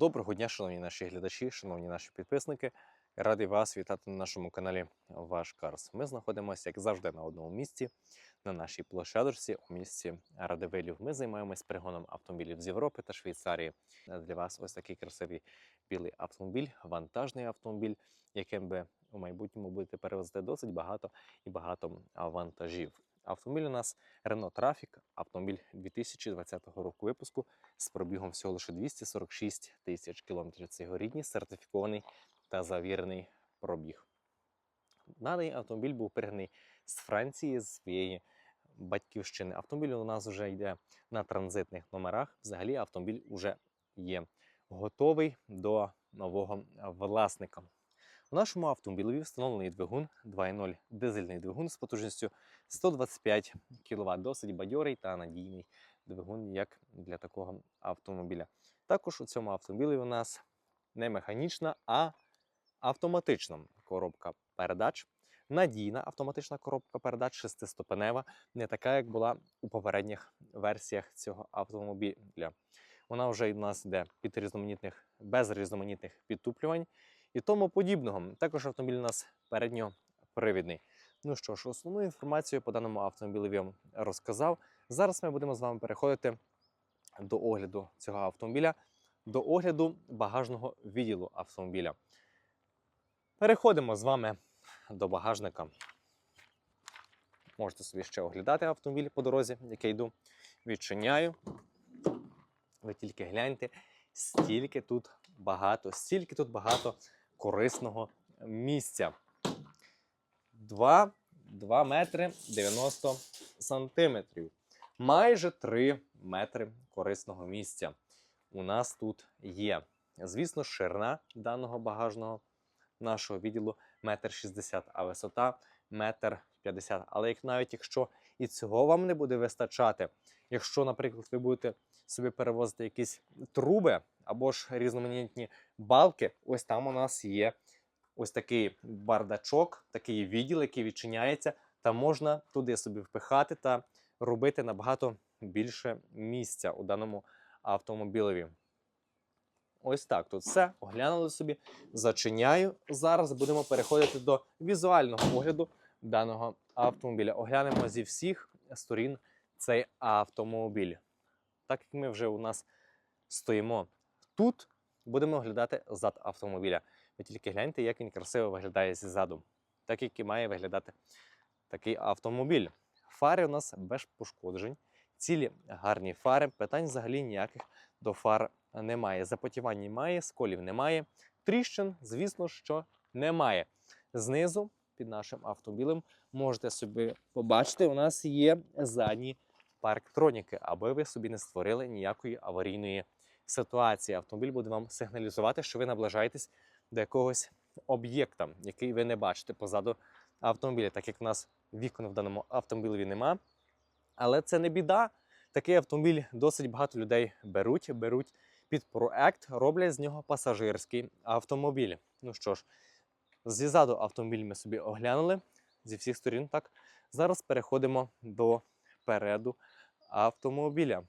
Доброго дня, шановні наші глядачі, шановні наші підписники. Радий вас вітати на нашому каналі Ваш Карс. Ми знаходимося, як завжди, на одному місці, на нашій площадочці у місті Радивилів. Ми займаємось перегоном автомобілів з Європи та Швейцарії. Для вас ось такий красивий білий автомобіль, вантажний автомобіль, яким ви у майбутньому будете перевозити досить багато і багато вантажів. Автомобіль у нас Renault Trafic, автомобіль 2020 року випуску з пробігом всього лише 246 тисяч кілометрів. Це його рідний сертифікований та завірений пробіг. Даний автомобіль був пригнаний з Франції, з своєї батьківщини. Автомобіль у нас вже йде на транзитних номерах. Взагалі, автомобіль вже є готовий до нового власника. У нашому автомобілі встановлений двигун 2.0 дизельний двигун з потужністю 125 кВт. Досить бадьорий та надійний двигун, як для такого автомобіля. Також у цьому автомобілі у нас не механічна, а автоматична коробка передач. Надійна автоматична коробка передач шестиступенева, не така, як була у попередніх версіях цього автомобіля. Вона вже у нас йде під різноманітних, без різноманітних підтуплювань і тому подібного. Також автомобіль у нас передньопривідний. Ну що ж, основну інформацію по даному автомобілю я вам розказав. Зараз ми будемо з вами переходити до огляду цього автомобіля, до огляду багажного відділу автомобіля. Переходимо з вами до багажника. Можете собі ще оглядати автомобіль по дорозі, як я йду. Відчиняю. Ви тільки гляньте, стільки тут багато, стільки тут багато корисного місця. 2, 2 метри 90 сантиметрів. Майже 3 метри корисного місця у нас тут є. Звісно, ширина даного багажного нашого відділу 1,60 м, а висота 1,50 м. Але як навіть якщо і цього вам не буде вистачати, якщо, наприклад, ви будете собі перевозити якісь труби або ж різноманітні балки, ось там у нас є ось такий бардачок, такий відділ, який відчиняється, та можна туди собі впихати та робити набагато більше місця у даному автомобілеві. Ось так тут все. Оглянули собі. Зачиняю. Зараз будемо переходити до візуального огляду даного автомобіля. Оглянемо зі всіх сторін цей автомобіль. Так як ми вже у нас стоїмо тут, будемо оглядати зад автомобіля. Ви тільки гляньте, як він красиво виглядає ззаду, так як і має виглядати такий автомобіль. Фари у нас без пошкоджень, цілі гарні фари, питань взагалі ніяких до фар немає. Запотівань немає, сколів немає. Тріщин, звісно, що немає. Знизу під нашим автомобілем можете собі побачити, у нас є задні парктроніки, аби ви собі не створили ніякої аварійної ситуації. Автомобіль буде вам сигналізувати, що ви наближаєтесь до якогось об'єкта, який ви не бачите позаду автомобіля, так як в нас вікон в даному автомобілі нема. Але це не біда. Такий автомобіль досить багато людей беруть, беруть під проект, роблять з нього пасажирський автомобіль. Ну що ж, ззаду автомобіль ми собі оглянули зі всіх сторін. Так, зараз переходимо до переду автомобіля.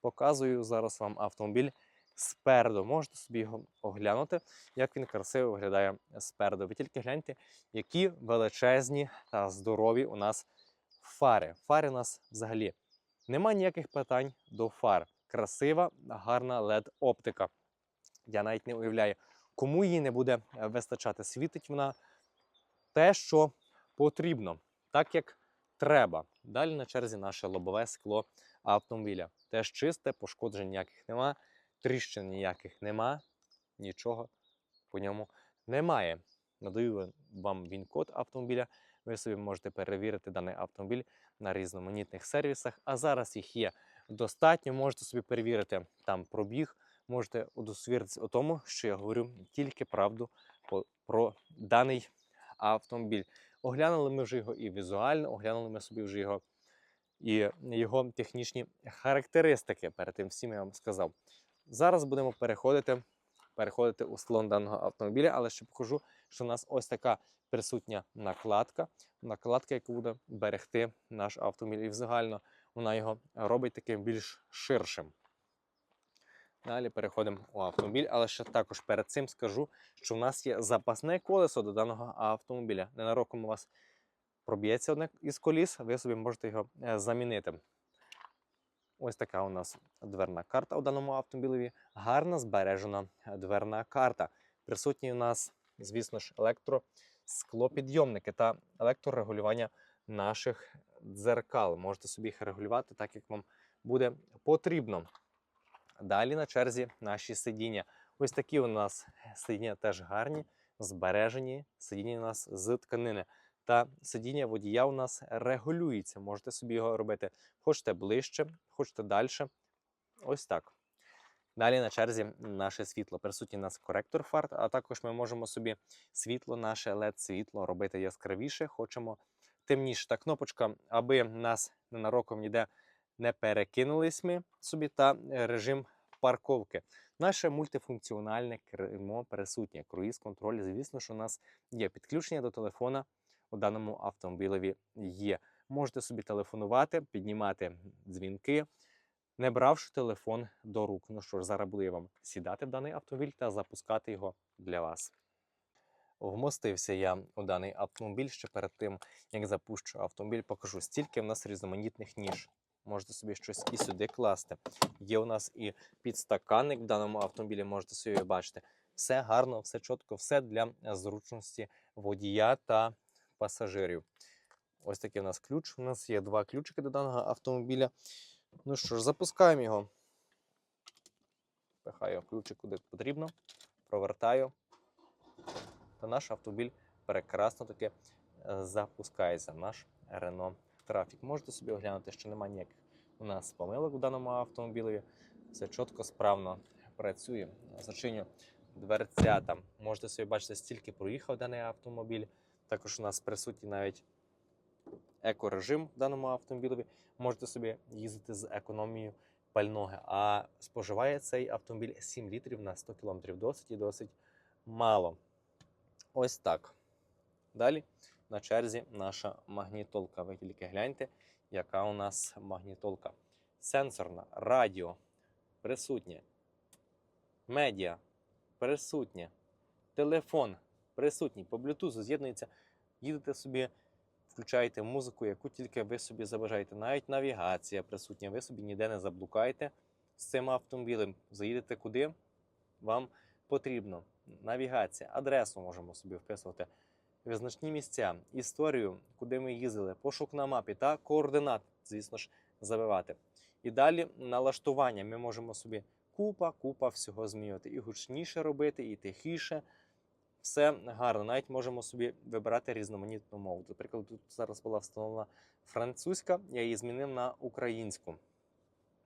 Показую зараз вам автомобіль спереду. Можете собі його оглянути, як він красиво виглядає спереду. Ви тільки гляньте, які величезні та здорові у нас фари. Фари у нас взагалі нема ніяких питань до фар. Красива, гарна led оптика. Я навіть не уявляю, кому її не буде вистачати. Світить вона те, що потрібно, так як треба. Далі на черзі наше лобове скло автомобіля. Теж чисте, пошкоджень ніяких нема, тріщин ніяких нема, нічого по ньому немає. Надаю вам він-код автомобіля. Ви собі можете перевірити даний автомобіль на різноманітних сервісах. А зараз їх є достатньо. Можете собі перевірити там пробіг, можете удостовіритися у тому, що я говорю тільки правду про даний автомобіль. Оглянули ми вже його і візуально, оглянули ми собі вже його і його технічні характеристики. Перед тим всім я вам сказав. Зараз будемо переходити, переходити у салон даного автомобіля, але ще покажу, що у нас ось така присутня накладка. Накладка, яка буде берегти наш автомобіль. І взагалі вона його робить таким більш ширшим. Далі переходимо у автомобіль, але ще також перед цим скажу, що в нас є запасне колесо до даного автомобіля. Ненароком у вас проб'ється одне із коліс, ви собі можете його е, замінити. Ось така у нас дверна карта у даному автомобілеві. Гарна збережена е, дверна карта. Присутні у нас, звісно ж, електросклопідйомники та електрорегулювання наших дзеркал. Можете собі їх регулювати так, як вам буде потрібно. Далі на черзі наші сидіння. Ось такі у нас сидіння теж гарні, збережені. Сидіння у нас з тканини. Та сидіння водія у нас регулюється. Можете собі його робити. Хочете ближче, хочете далі. Ось так. Далі на черзі наше світло. Присутній у нас коректор фар, а також ми можемо собі світло, наше LED-світло робити яскравіше, хочемо темніше. Та кнопочка, аби нас ненароком ніде не перекинулись ми собі, та режим парковки. Наше мультифункціональне кермо присутнє. Круїз контроль, звісно, що у нас є підключення до телефона у даному автомобілеві є. Можете собі телефонувати, піднімати дзвінки, не бравши телефон до рук. Ну що ж, зараз буду я вам сідати в даний автомобіль та запускати його для вас. Вмостився я у даний автомобіль ще перед тим, як запущу автомобіль, покажу, стільки в нас різноманітних ніж. Можете собі щось і сюди класти. Є у нас і підстаканник в даному автомобілі, можете собі бачити. Все гарно, все чітко, все для зручності водія та пасажирів. Ось такий у нас ключ. У нас є два ключики до даного автомобіля. Ну що ж, запускаємо його. Пихаю ключик куди потрібно, провертаю. Та наш автомобіль прекрасно таки е, запускається. Наш Renault Trafic. Можете собі оглянути, що немає ніяких у нас помилок в даному автомобілі. Все чітко, справно працює. Зачиню дверцята. Можете собі бачити, стільки проїхав даний автомобіль. Також у нас присутній навіть екорежим в даному автомобілі. Можете собі їздити з економією пального. А споживає цей автомобіль 7 літрів на 100 км. Досить і досить мало. Ось так. Далі на черзі наша магнітолка. Ви тільки гляньте, яка у нас магнітолка. Сенсорна, радіо присутнє. Медіа присутнє. Телефон присутній. По Bluetooth з'єднується. Їдете собі, включаєте музику, яку тільки ви собі забажаєте. Навіть навігація присутня. Ви собі ніде не заблукаєте з цим автомобілем. Заїдете куди вам потрібно. Навігація, адресу можемо собі вписувати. Визначні місця, історію, куди ми їздили, пошук на мапі та координат, звісно ж, забивати. І далі налаштування. Ми можемо собі купа, купа всього змінювати. І гучніше робити, і тихіше. Все гарно. Навіть можемо собі вибирати різноманітну мову. Наприклад, тут зараз була встановлена французька, я її змінив на українську.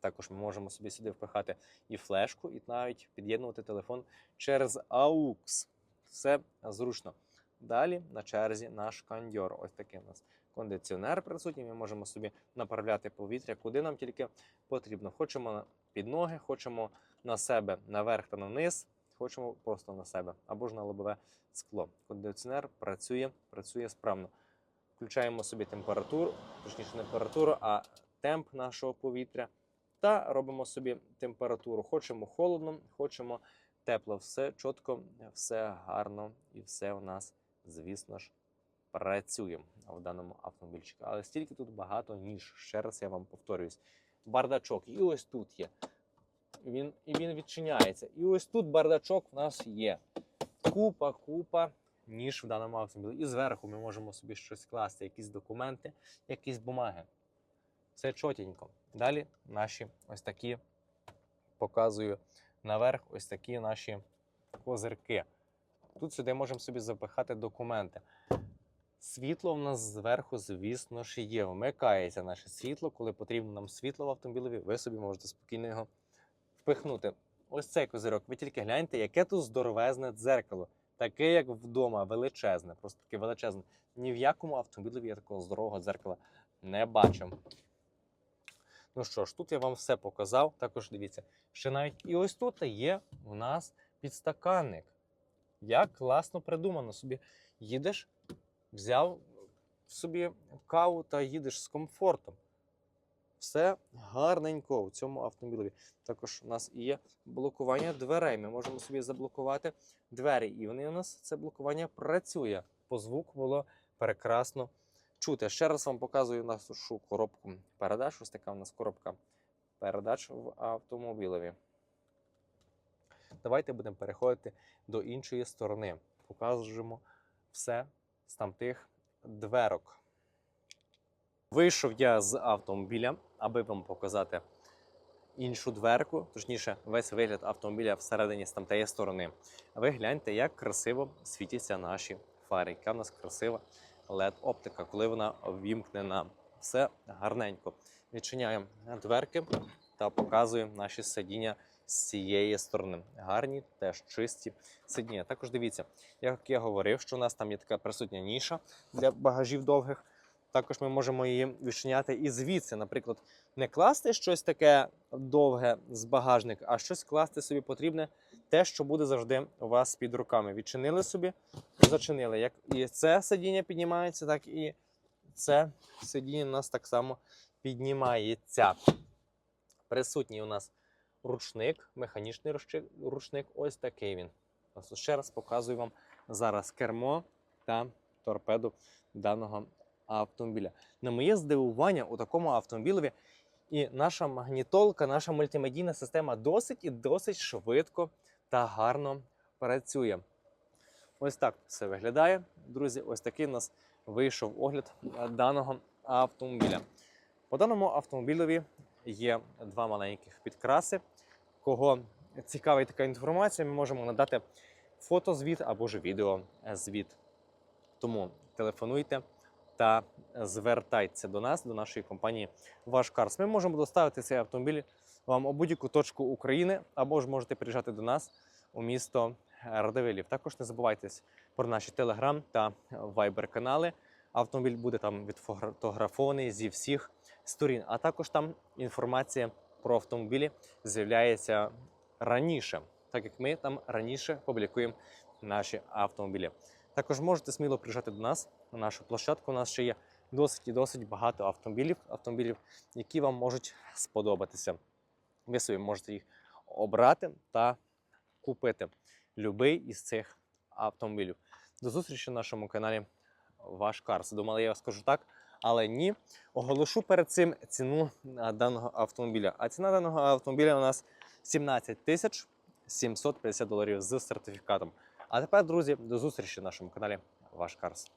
Також ми можемо собі сюди впихати і флешку, і навіть під'єднувати телефон через AUX. Все зручно. Далі на черзі наш кондьор. Ось такий у нас кондиціонер присутній. Ми можемо собі направляти повітря, куди нам тільки потрібно. Хочемо під ноги, хочемо на себе наверх та на низ, хочемо просто на себе або ж на лобове скло. Кондиціонер працює, працює справно. Включаємо собі температуру, точніше не температуру, а темп нашого повітря. Та робимо собі температуру. Хочемо холодно, хочемо тепло. Все чітко, все гарно і все у нас, звісно ж, працює в даному автомобільчику. Але стільки тут багато ніж. Ще раз я вам повторююсь. Бардачок. І ось тут є. Він, І він відчиняється. І ось тут бардачок в нас є. Купа, купа ніж в даному автомобілі. І зверху ми можемо собі щось класти, якісь документи, якісь бумаги. Все чотенько. Далі наші ось такі показую наверх ось такі наші козирки. Тут сюди можемо собі запихати документи. Світло в нас зверху, звісно ж, є. Вмикається наше світло. Коли потрібно нам світло в автомобілі, ви собі можете спокійно його впихнути. Ось цей козирок. Ви тільки гляньте, яке тут здоровезне дзеркало. Таке, як вдома, величезне, просто таке величезне. Ні в якому автомобілі я такого здорового дзеркала не бачив. Ну що ж, тут я вам все показав. Також дивіться, що навіть і ось тут є у нас підстаканник. Як класно придумано собі. Їдеш, взяв собі каву та їдеш з комфортом. Все гарненько у цьому автомобілі. Також у нас є блокування дверей. Ми можемо собі заблокувати двері. І вони у нас це блокування працює. По звуку було прекрасно чути. Ще раз вам показую нашу коробку передач. Ось така у нас коробка передач в автомобілеві. Давайте будемо переходити до іншої сторони. Покажемо все з тамтих дверок. Вийшов я з автомобіля, аби вам показати іншу дверку, точніше, весь вигляд автомобіля всередині з тамтеї сторони. Ви гляньте, як красиво світяться наші фари, яка в нас красива LED-оптика, коли вона ввімкнена. Все гарненько. Відчиняємо дверки та показуємо наші сидіння з цієї сторони. Гарні, теж чисті сидіння. Також дивіться, як я говорив, що у нас там є така присутня ніша для багажів довгих. Також ми можемо її відчиняти і звідси, наприклад, не класти щось таке довге з багажника, а щось класти собі потрібне, те, що буде завжди у вас під руками. Відчинили собі, зачинили. Як і це сидіння піднімається, так і це сидіння у нас так само піднімається. Присутній у нас ручник, механічний ручник. Ось такий він. Ось ще раз показую вам зараз кермо та торпеду даного автомобіля. На моє здивування у такому автомобілеві і наша магнітолка, наша мультимедійна система досить і досить швидко та гарно працює. Ось так все виглядає. Друзі, ось такий у нас вийшов огляд е, даного автомобіля. По даному автомобілеві є два маленьких підкраси. Кого цікавить така інформація, ми можемо надати фотозвіт або ж відеозвіт. Тому телефонуйте та звертайтеся до нас, до нашої компанії Ваш Карс. Ми можемо доставити цей автомобіль вам у будь-яку точку України, або ж можете приїжджати до нас у місто Радивилів. Також не забувайте про наші телеграм та вайбер канали. Автомобіль буде там відфотографований зі всіх сторін. А також там інформація про автомобілі з'являється раніше, так як ми там раніше публікуємо наші автомобілі. Також можете сміло приїжджати до нас на нашу площадку. У нас ще є досить і досить багато автомобілів, автомобілів, які вам можуть сподобатися. Ви собі можете їх обрати та купити любий із цих автомобілів. До зустрічі на нашому каналі Ваш Карс. Думали, я скажу так, але ні. Оголошу перед цим ціну даного автомобіля. А ціна даного автомобіля у нас 17 тисяч 750 доларів з сертифікатом. А тепер, друзі, до зустрічі на нашому каналі Ваш Карс.